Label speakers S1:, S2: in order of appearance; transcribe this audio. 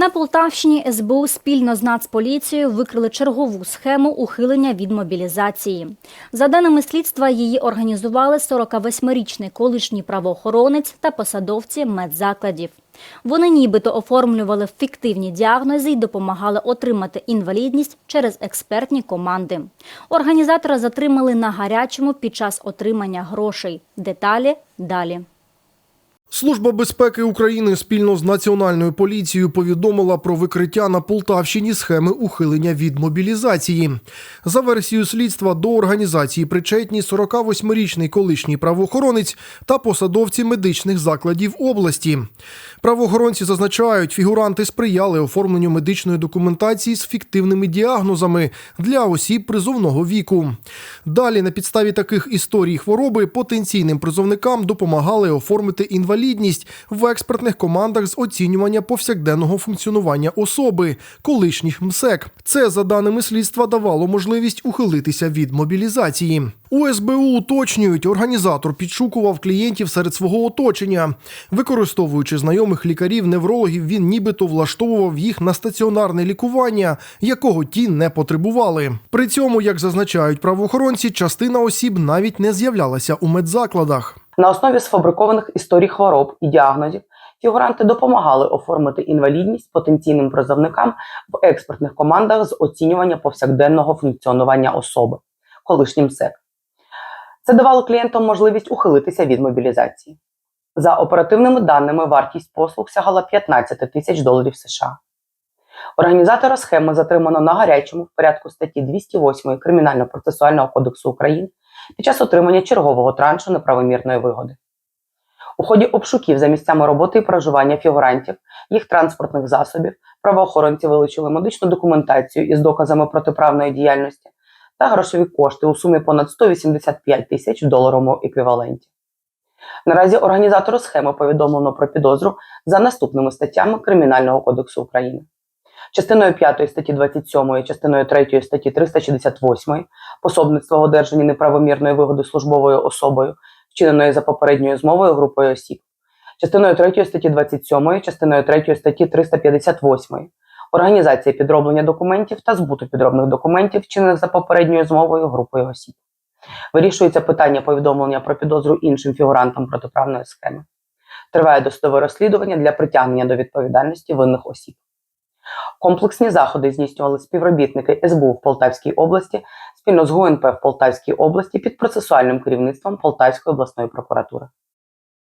S1: На Полтавщині СБУ спільно з Нацполіцією викрили чергову схему ухилення від мобілізації. За даними слідства, її організували 48-річний колишній правоохоронець та посадовці медзакладів. Вони нібито оформлювали фіктивні діагнози і допомагали отримати інвалідність через експертні команди. Організатора затримали на гарячому під час отримання грошей. Деталі далі.
S2: Служба безпеки України спільно з національною поліцією повідомила про викриття на Полтавщині схеми ухилення від мобілізації. За версією слідства до організації причетні 48-річний колишній правоохоронець та посадовці медичних закладів області. Правоохоронці зазначають, фігуранти сприяли оформленню медичної документації з фіктивними діагнозами для осіб призовного віку. Далі на підставі таких історій хвороби потенційним призовникам допомагали оформити інвалідність в експертних командах з оцінювання повсякденного функціонування особи, колишніх МСЕК. Це, за даними слідства, давало можливість ухилитися від мобілізації. У СБУ уточнюють, організатор підшукував клієнтів серед свого оточення. Використовуючи знайомих лікарів, неврологів, він нібито влаштовував їх на стаціонарне лікування, якого ті не потребували. При цьому, як зазначають правоохоронці, частина осіб навіть не з'являлася у медзакладах.
S3: На основі сфабрикованих історій хвороб і діагнозів фігуранти допомагали оформити інвалідність потенційним призовникам в експертних командах з оцінювання повсякденного функціонування особи, колишнім СЕК. Це давало клієнтам можливість ухилитися від мобілізації. За оперативними даними, вартість послуг сягала 15 тисяч доларів США. Організатора схеми затримано на гарячому в порядку статті 208 Кримінально-процесуального кодексу України під час отримання чергового траншу неправомірної вигоди. У ході обшуків за місцями роботи і проживання фігурантів, їх транспортних засобів, правоохоронці вилучили медичну документацію із доказами протиправної діяльності та грошові кошти у сумі понад 185 тисяч в доларовому еквіваленті. Наразі організатору схеми повідомлено про підозру за наступними статтями Кримінального кодексу України. Частиною 5 статті 27, частиною 3 статті 368 пособництво в одержанні неправомірної вигоди службовою особою, вчиненої за попередньою змовою групою осіб, частиною 3 статті 27, частиною 3 статті 358 організація підроблення документів та збуту підробних документів, вчинених за попередньою змовою групою осіб. Вирішується питання повідомлення про підозру іншим фігурантам протиправної схеми. Триває досудове розслідування для притягнення до відповідальності винних осіб. Комплексні заходи здійснювали співробітники СБУ в Полтавській області спільно з ГУНП в Полтавській області під процесуальним керівництвом Полтавської обласної прокуратури.